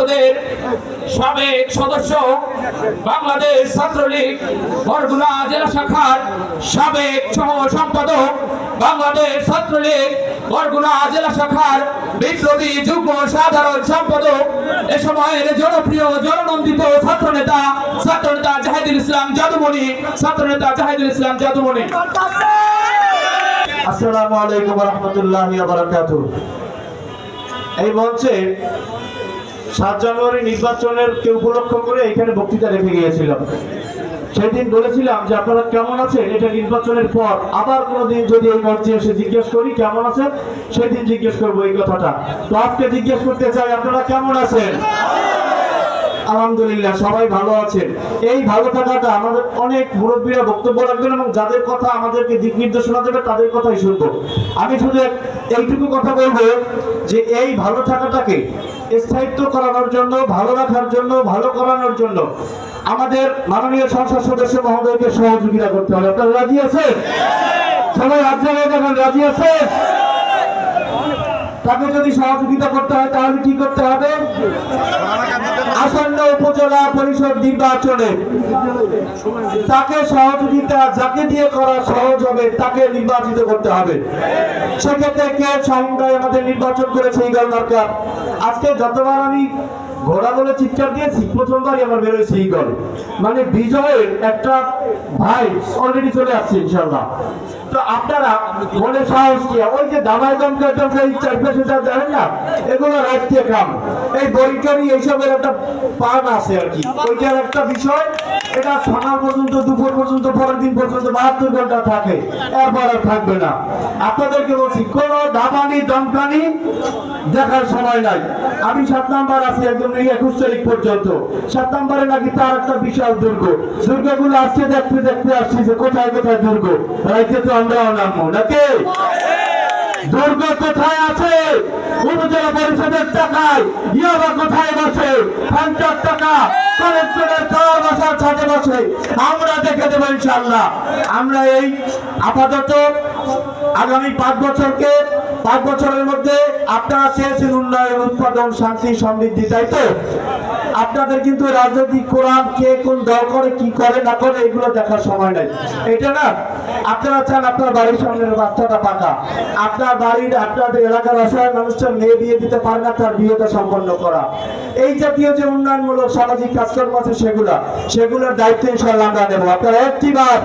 পরিষদের সাবেক সদস্য বাংলাদেশ ছাত্রলীগ বরগুনা জেলা শাখার সাবেক সহ সম্পাদক বাংলাদেশ ছাত্রলীগ বরগুনা জেলা শাখার বিপ্লবী যুগ্ম সাধারণ সম্পাদক, এ সময়ের জনপ্রিয়, জননন্দিত ছাত্র নেতা ছাত্র নেতা জাহিদুল ইসলাম জাদুমণি ছাত্র নেতা জাহিদুল ইসলাম জাদুমণি। আসসালামু আলাইকুম রহমতুল্লাহ এই মঞ্চে সাত জানুয়ারি নির্বাচনের কে উপলক্ষ করে এখানে বক্তৃতা রেখে গিয়েছিলাম সেদিন বলেছিলাম যে আপনারা কেমন আছেন? এটা নির্বাচনের পর। আবার কোনোদিন যদি এই মঞ্চে এসে জিজ্ঞেস করি, কেমন আছেন? সেদিন জিজ্ঞেস করব এই কথাটা। তো আজকে জিজ্ঞেস করতে চাই, আপনারা কেমন আছেন? আলহামদুলিল্লাহ, সবাই ভালো আছেন। এই ভালো থাকাটা আমাদের অনেক মুরব্বীরা বক্তব্য রাখবেন এবং যাদের কথা আমাদেরকে দিক নির্দেশনা দেবে, তাদের কথাই শুনব। আমি শুধু এইটুকু কথা বলব যে এই ভালো থাকাটাকে স্থায়িত্ব করানোর জন্য, ভালো রাখার জন্য, ভালো করানোর জন্য আমাদের মাননীয় সংসদ সদস্য মহোদয়কে সহযোগিতা করতে হবে। আপনারা রাজি আছে সবাই রাজ্য রাজি আছে তাকে যদি সহযোগিতা করতে হয়, তাহলে কি করতে হবে? আসন্ন উপজেলা পরিষদ নির্বাচনে তাকে সহযোগিতা যাকে দিয়ে করা সহজ হবে, তাকে নির্বাচিত করতে হবে। সেক্ষেত্রে কে শাহিন আমাদের নির্বাচন করেছে, এই দরকার। আজকে যতবার আমি ঘোড়া বলে চিৎকার দিয়েছি, প্রথমবারই আমার বেরোয়েছে এই গল মানে বিজয়ের একটা ভাই অলরেডি চলে আসছে ইনশাল্লাহ তো আপনারা মনে সাহস দিয়ে ওই যে দামায় দমকা দমকা যা জানেন না, এগুলো রাখতে এই বৈজ্ঞানিক এইসবের একটা পান আছে আর কি। ওইটার একটা বিষয় এটা সকাল পর্যন্ত, দুপুর পর্যন্ত, পরের দিন পর্যন্ত বাহাত্তর ঘণ্টা থাকে। এরপর থাকবে না। আপনাদেরকে বলছি, কোন দাবানি দমকানি দেখার সময় নাই। আমি সাত নাম্বার আছি একদম একুশ তারিখ পর্যন্ত। সাত নাম্বারে নাকি তার একটা বিশাল দুর্গ। দুর্গগুলো আজকে দেখতে দেখতে আসছি যে কোথায় কোথায় দুর্গ। রাইতে তো আমরাও নামবো, নাকি? দুর্গ কোথায় আছে? উপজেলা পরিষদের টাকায় ইয়াবা কোথায় বসে? পঞ্চাশ টাকা। বাসার ছাদে বসে আমরা দেখে দেবো ইনশাল্লাহ আমরা এই আপাতত আগামী পাঁচ বছরকে পাঁচ বছরের মধ্যে আপনারা চেয়েছেন উন্নয়ন, উৎপাদন, শান্তি, সমৃদ্ধি, তাই তো? আপনাদের কিন্তু রাজনৈতিক কোরআন কে কোন দল করে, কি করে, না করে, এগুলো দেখার সময় নাই। এটা না? আপনারা চান আপনার বাড়ির সামনের রাস্তাটা পাকা। আপনার বাড়ির, আপনাদের এলাকার অসহায় মানুষটার মেয়ে বিয়ে দিতে পারে না, তার বিয়েটা সম্পন্ন করা। এই জাতীয় যে উন্নয়নমূলক সামাজিক কাজকর্ম আছে সেগুলা, সেগুলোর দায়িত্ব ইনশাল্লাহ আমরা নেব। আপনারা একটি বার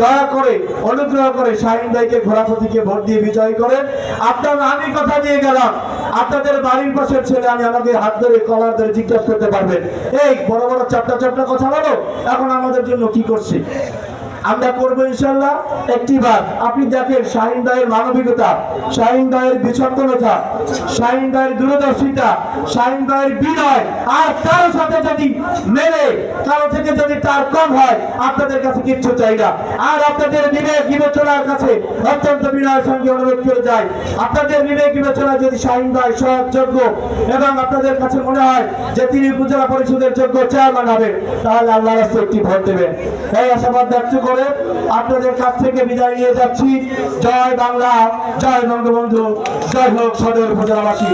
দয়া করে, অনুগ্রহ করে শাহিন ভাইকে ঘোরাপতিকে ভোট দিয়ে বিজয় করেন। আপনার আমি কথা নিয়ে গেলাম। আপনাদের বাড়ির পাশের ছেলে আমি আমাকে হাত ধরে কলার ধরে জিজ্ঞাসা করতে পারবেন এই, বড় বড় চারটা চাপটা কথা বলো। এখন আমাদের জন্য কি করছি? আমরা করব ইনশাল্লাহ একটি বার। আপনি দেখেন শাহিন ভাইয়ের মানবিকতা, শাহিন ভাইয়ের বিচক্ষণতা শাহিন ভাইয়ের দূরদর্শিতা, শাহিন ভাইয়ের বিনয়, আর কারও সাথে যদি মেলে, কারও থেকে যদি তার কম হয়, আপনাদের কাছে কিচ্ছু চাই না। আর আপনাদের বিবেক বিবেচনার কাছে অত্যন্ত বিনয়ের সঙ্গে অনুরোধ করে যায় আপনাদের বিবেক বিবেচনা যদি শাহিন ভাই সহযোগ্য এবং আপনাদের কাছে মনে হয় যে তিনি উপজেলা পরিষদের যোগ্য চেয়ারম্যান হবেন, তাহলে আল্লাহ একটি ভোট দেবেন। এই আশাবাদ ব্যক্ত করে আপনাদের কাছ থেকে বিদায় নিয়ে যাচ্ছি। জয় বাংলা, জয় বঙ্গবন্ধু, জয় হোক সদর উপজেলাবাসী।